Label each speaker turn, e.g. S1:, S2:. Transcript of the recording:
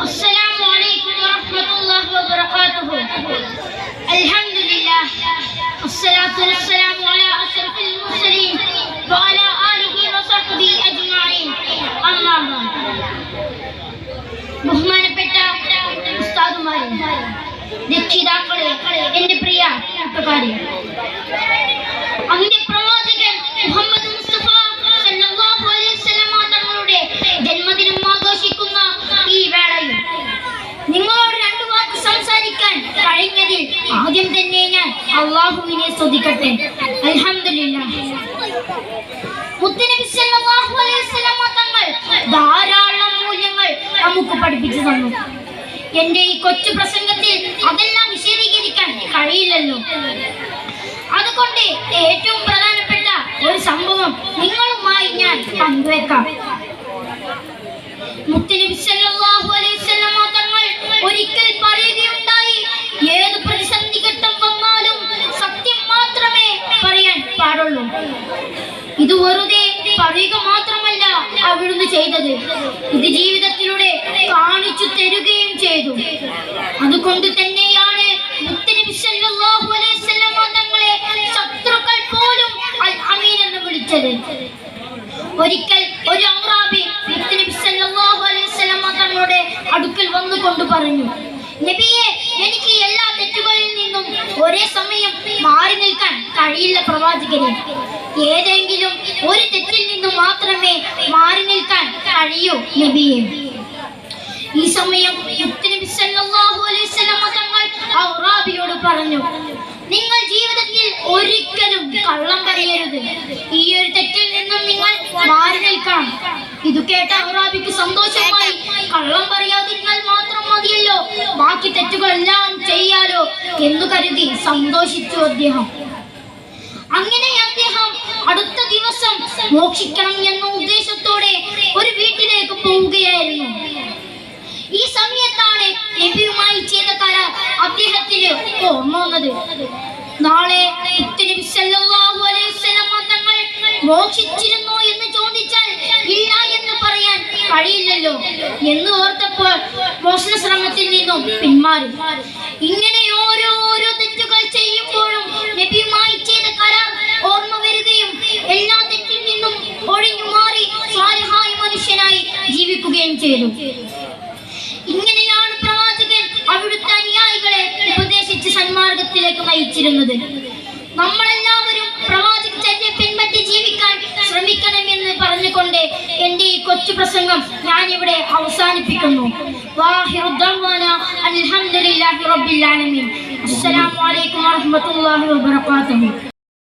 S1: السلام عليكم ورحمة الله وبركاته الحمد لله والصلاة والسلام على أشرف المرسلين وعلى آله وصحبه أجمعين أما بعد ബഹുമാനപ്പെട്ട ഉസ്താദുമാരെ രക്ഷിതാക്കളെ എന്റെ പ്രിയ കൂട്ടുകാരെ അന്ത്യപ്രവാചകൻ മുഹമ്മദ് അള്ളാഹുവിനെ സ്തുതിക്കട്ടെ. അൽഹംദുലില്ലാഹ് മുത്തനബി സല്ലല്ലാഹു അലൈഹി വസല്ലമ തങ്ങൾ ധാരാളം മൂല്യങ്ങൾ നമുക്ക് പഠിപ്പിച്ചു തന്നു. എന്റെ ഈ കൊച്ചു പ്രസംഗത്തിൽ അതെല്ലാം വിശദീകരിക്കാൻ കഴിയില്ലല്ലോ. അതുകൊണ്ട് ഏറ്റവും പ്രധാനപ്പെട്ട ഒരു സംഭവം നിങ്ങളുമായി ഞാൻ പങ്കുവെക്കാം. പറയാൻ ഇത് വെറുതെ പറയുക മാത്രമല്ല അവിടുന്ന് ചെയ്തത്. ഇത് ജീവിതത്തിലൂടെ കാണിച്ചു തരുകയും ചെയ്തു. അതുകൊണ്ട് തന്നെയാണ് തങ്ങളെ ശത്രുക്കൾ പോലും അൽ അമീൻ എന്ന് വിളിച്ചത്. ഒരിക്കൽ ഒരു അമ്രാബി തങ്ങളുടെ അടുക്കൽ വന്നുകൊണ്ട് പറഞ്ഞു നബിയെ എനിക്ക് എല്ലാ തെറ്റുകളിൽ നിന്നും ഒരേ സമയം മാറി നിൽക്കാൻ പ്രവാചകനെ ഏതെങ്കിലും ഒരു തെറ്റിൽ നിന്നും മാത്രമേ മാറി നിൽക്കാൻ കഴിയൂ നബിയെ. ഈ സമയം യുക്തി തങ്ങൾ ഔറാബിയോട് പറഞ്ഞു നിങ്ങൾ ജീവിതത്തിൽ ഒരിക്കലും കള്ളം പറയരുത്. ഈ ഒരു തെറ്റിൽ നിന്നും നിങ്ങൾ മാറി നിൽക്കണം. ഇത് കേട്ട ഔറാബിക്ക് സന്തോഷമായി കള്ളം പറയാതിരുന്നാൽ മാത്രം മതിയല്ലോ. ബാക്കി തെറ്റുകളെല്ലാം ചെയ്യാലോ എന്ന് കരുതി സന്തോഷിച്ചു അദ്ദേഹം. മോക്ഷിക്കണം എന്ന ഉദ്ദേശത്തോടെ ഒരു വീട്ടിലേക്ക് പോവുകയായിരുന്നു. ഈ സമയത്താണ് നബിയുമായി ചെയ്ത കരാർ അദ്ദേഹത്തിന് ഓർമ്മ വന്നത് നാളെ മോക്ഷിച്ചിരുന്നു എന്ന് ചോദിച്ചാൽ ഇല്ല എന്ന് പറയാൻ കഴിയില്ലല്ലോ എന്ന് ഓർത്തപ്പോൾ മോഷണ ശ്രമത്തിൽ നിന്നും പിന്മാറി. ഇങ്ങനെ ഓരോരോ ജീവിക്കുകയും ചെയ്തു. ഇങ്ങനെയാണ് പ്രവാചകൻ അവിടുത്തെ അനുയായികളെ ഉപദേശിച്ച് സന്മാർഗത്തിലേക്ക് നയിച്ചിരുന്നത്. നമ്മളെല്ലാവരും പ്രവാചക ചര്യെ പിൻപറ്റി ജീവിക്കാൻ ശ്രമിക്കണമെന്ന് പറഞ്ഞുകൊണ്ട് എന്റെ ഈ കൊച്ചു പ്രസംഗം ഞാൻ ഇവിടെ അവസാനിപ്പിക്കുന്നു അസ്സലാമു അലൈക്കും വറഹ്മത്തുള്ളാഹി വബറകാതുഹു.